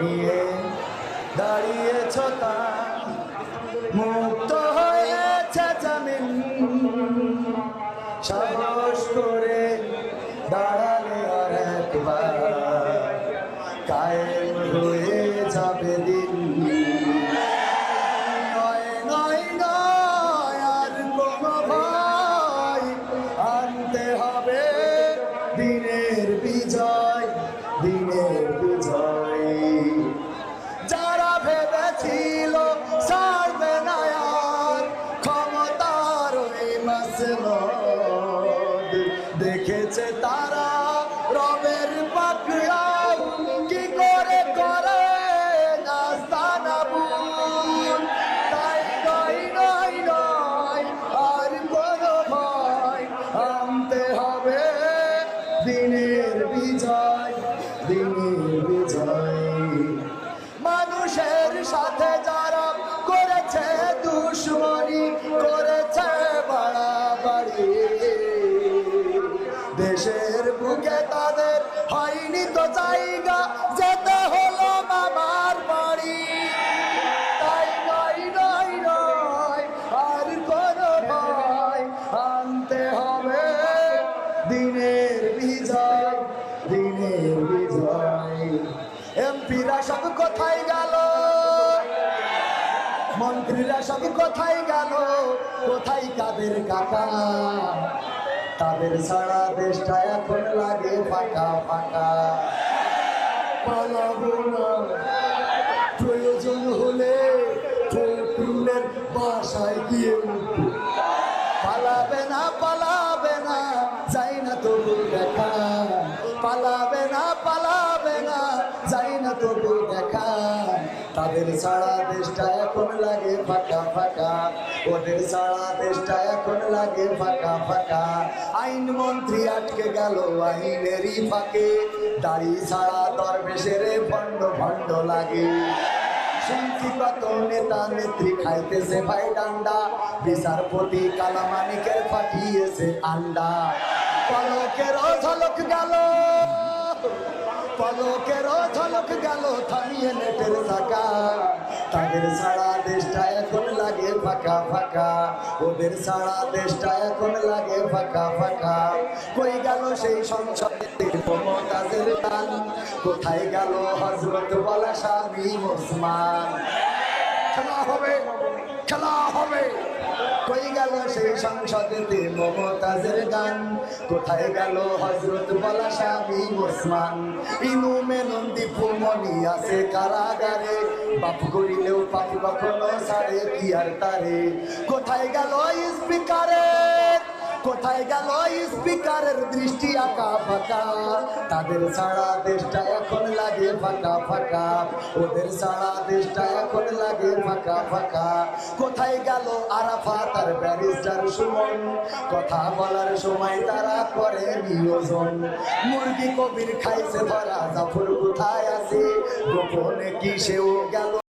নিয়ে দাঁড়িয়েছ তা মুক্ত হয়েছে জামিন। সাহস করে দাঁড়ালে আর একবার, কায়েম হয়ে যাবে দিন। নয় নয় আনতে হবে। দিনের বিজয়, দিনের দেখেছে তারা রবের পাকড়াও। কি করে করে? আর কোনো ভয় আনতে হবে। দিনের দেশের বুকে তাদের হয়নি তো জায়গা, যেতে হলো মামার বাড়ি। তাই নয় নয় নয়, আর কোনো ভয় আনতে হবে দিনের বিজয় দিনের বিজয়। এমপিরা সব কোথায় গেল? মন্ত্রীরা সব কোথায় গেল? কোথায় কাদের কাকা? তাদের সারা দেশটা এখন লাগে ফাঁকা ফাঁকা। পালাবো প্রয়োজন হলে ফখরুলের বাসায় গিয়ে পালাবে না পালাবে না, যাই না তবু দেখা। পালাবে না পালাবে না, যাই না তবু দেখা। তাদের সারা দেশটা এখন লাগে ফাঁকা ফাঁকা। ওদের সারা দেশটা এখন লাগে ফাঁকা ফাঁকা। আইন মন্ত্রী আটকে গেল আইনেরই ফাঁকে। দাড়ি ছাড়া দরবেশের ভণ্ড ভণ্ড লাগে। শুনছি কত নেতা নেত্রী খাইতেছে ভাই ডান্ডা। বিচারপতি কালামানিকের পাঠিয়েছে আন্ডা। পলকের ঝলক গেল। পলকের ঝলক গেল থামিয়ে নেটের চাকা তাদের সারা দেশটা এখন লাগে ফাঁকা ফাঁকা। ওদের সারা দেশটা এখন লাগে ফাঁকা ফাঁকা। কই গেল সেই সংসদে মমতাজের গান কোথায় গেল হজরত বলা স্বামী ওসমান? খেলা হবে খেলা হবে। কই গেল সেই সংসদেতে মমতাজের গান? কোথায় গেল হজরত বলা স্বামী ওসমান? ইনু মেনন্দি ফুমনি আছে কারাগারে। বাপ করিলেও পাপ কখনো সারে কি আর তারে? কোথায় গেল স্পিকারে? কোথায় গেল স্পিকারের দৃষ্টি আঁকা ফাঁকা? তাদের সারা দেশটা ফাঁকা ফাঁকা। ওদের সারা দেশটা এখন লাগে ফাঁকা ফাঁকা। কোথায় গেল আরাফা তার ব্যারিস্টার সুমন? কথা বলার সময় তারা করে নিয়োজন। মুরগি কবির খাইছে ভরা, জাফর কোথায় আছে? গোপনে কি সেও গেল